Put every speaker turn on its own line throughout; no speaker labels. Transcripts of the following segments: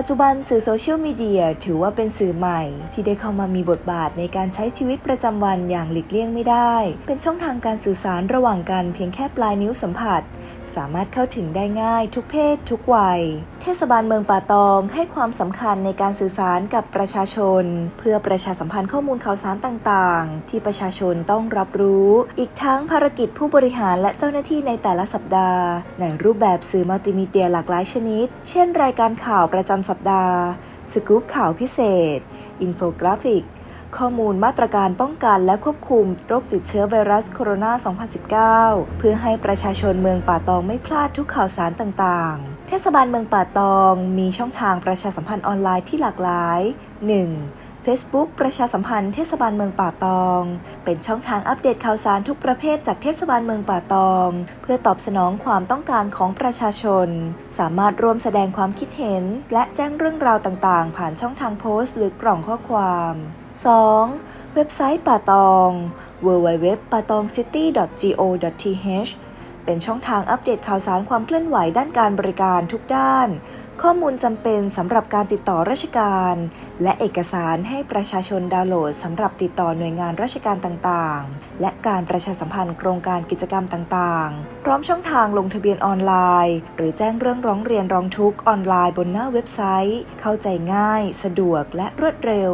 ปัจจุบันสื่อโซเชียลมีเดียถือว่าเป็นสื่อใหม่ ที่ได้เข้ามามีบทบาทในการใช้ชีวิตประจำวันอย่างหลีกเลี่ยงไม่ได้ เป็นช่องทางการสื่อสารระหว่างกันเพียงแค่ปลายนิ้วสัมผัส สามารถเข้าถึงได้ง่ายทุกเพศทุกวัย เทศบาลเมืองป่าตองให้ความสำคัญในการสื่อสารกับประชาชน เพื่อประชาสัมพันธ์ข้อมูลข่าวสารต่างๆ ที่ประชาชนต้องรับรู้ อีกทั้งภารกิจผู้บริหารและเจ้าหน้าที่ในแต่ละสัปดาห์ ในรูปแบบสื่อมัลติมีเดียหลากหลายชนิด เช่น รายการข่าวประจำสัปดาห์ สกู๊ปข่าวพิเศษ อินโฟกราฟิก ข้อมูลมาตรการป้องกันและควบคุมโรคติดเชื้อไวรัสโคโรนา 2019 เพื่อให้ประชาชนเมืองป่าตองไม่พลาดทุกข่าวสารต่างๆ เทศบาลเมืองป่าตองมีช่องทางประชาสัมพันธ์ออนไลน์ที่หลากหลาย 1. Facebook ประชาสัมพันธ์เทศบาลเมืองป่าตอง เป็นช่องทางอัปเดตข่าวสารทุกประเภทจากเทศบาลเมืองป่าตอง เพื่อตอบสนองความต้องการของประชาชน สามารถร่วมแสดงความคิดเห็น และแจ้งเรื่องราวต่างๆ ผ่านช่องทางโพสต์ หรือกล่องข้อความ 2. เว็บไซต์ป่าตอง www ป่าตอง city go th เป็นช่องทางอัปเดตข่าวสารความเคลื่อนไหวด้านการบริการทุกด้าน ข้อมูลจำเป็นสำหรับการติดต่อราชการ และเอกสารให้ประชาชนดาวน์โหลดสำหรับติดต่อหน่วยงานราชการต่างๆ และการประชาสัมพันธ์โครงการกิจกรรมต่างๆ พร้อมช่องทางลงทะเบียนออนไลน์ หรือแจ้งเรื่องร้องเรียนร้องทุกข์ออนไลน์บนหน้าเว็บไซต์ เข้าใจง่าย สะดวกและรวดเร็ว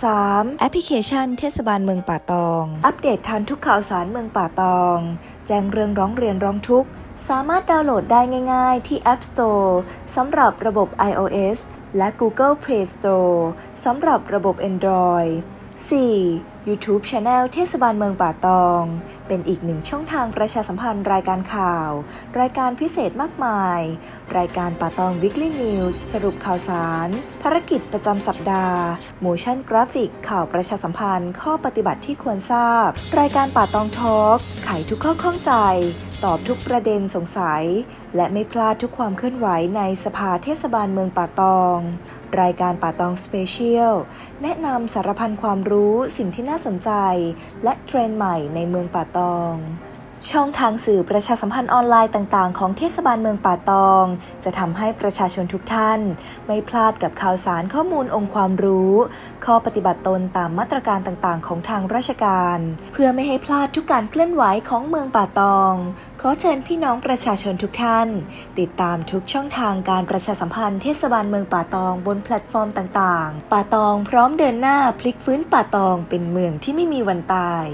3. แอปพลิเคชันเทศบาลเมืองป่าตอง อัปเดตทันทุกข่าวสารเมืองป่าตอง แจ้งเรื่องร้องเรียนร้องทุกข์ สามารถดาวน์โหลดได้ง่าย ๆ ที่ App Store สำหรับระบบ iOS และ Google Play Store สำหรับระบบ Android 4. YouTube Channel เทศบาลเมืองป่าตอง เป็นอีกหนึ่งช่องทางประชาสัมพันธ์รายการข่าว รายการพิเศษมากมาย รายการป่าตอง Weekly News สรุปข่าวสาร ภารกิจประจำสัปดาห์ Motion Graphic ข่าวประชาสัมพันธ์ ข้อปฏิบัติที่ควรทราบ รายการป่าตองทอล์กไขทุกข้อข้องใจ ตอบทุกประเด็นสงสัย และไม่พลาดทุกความเคลื่อนไหวในสภาเทศบาลเมืองป่าตอง รายการป่าตองสเปเชียลแนะนำสารพันความรู้สิ่งที่น่าสนใจ และเทรนด์ใหม่ในเมืองป่าตอง ช่องทางสื่อประชาสัมพันธ์ออนไลน์ต่าง ๆ ของเทศบาลเมืองป่าตอง จะทำให้ประชาชนทุกท่าน ไม่พลาดกับข่าวสารข้อมูลองค์ความรู้ ข้อปฏิบัติตนตามมาตรการต่างๆ ของทางราชการ เพื่อไม่ให้พลาดทุกการเคลื่อนไหวของเมืองป่าตอง ขอเชิญพี่น้องประชาชนทุกท่าน ติดตามทุกช่องทางการประชาสัมพันธ์เทศบาลเมืองป่าตองบนแพลตฟอร์มต่าง ๆ ป่าตองพร้อมเดินหน้าพลิกฟื้นป่าตองเป็นเมืองที่ไม่มีวันตาย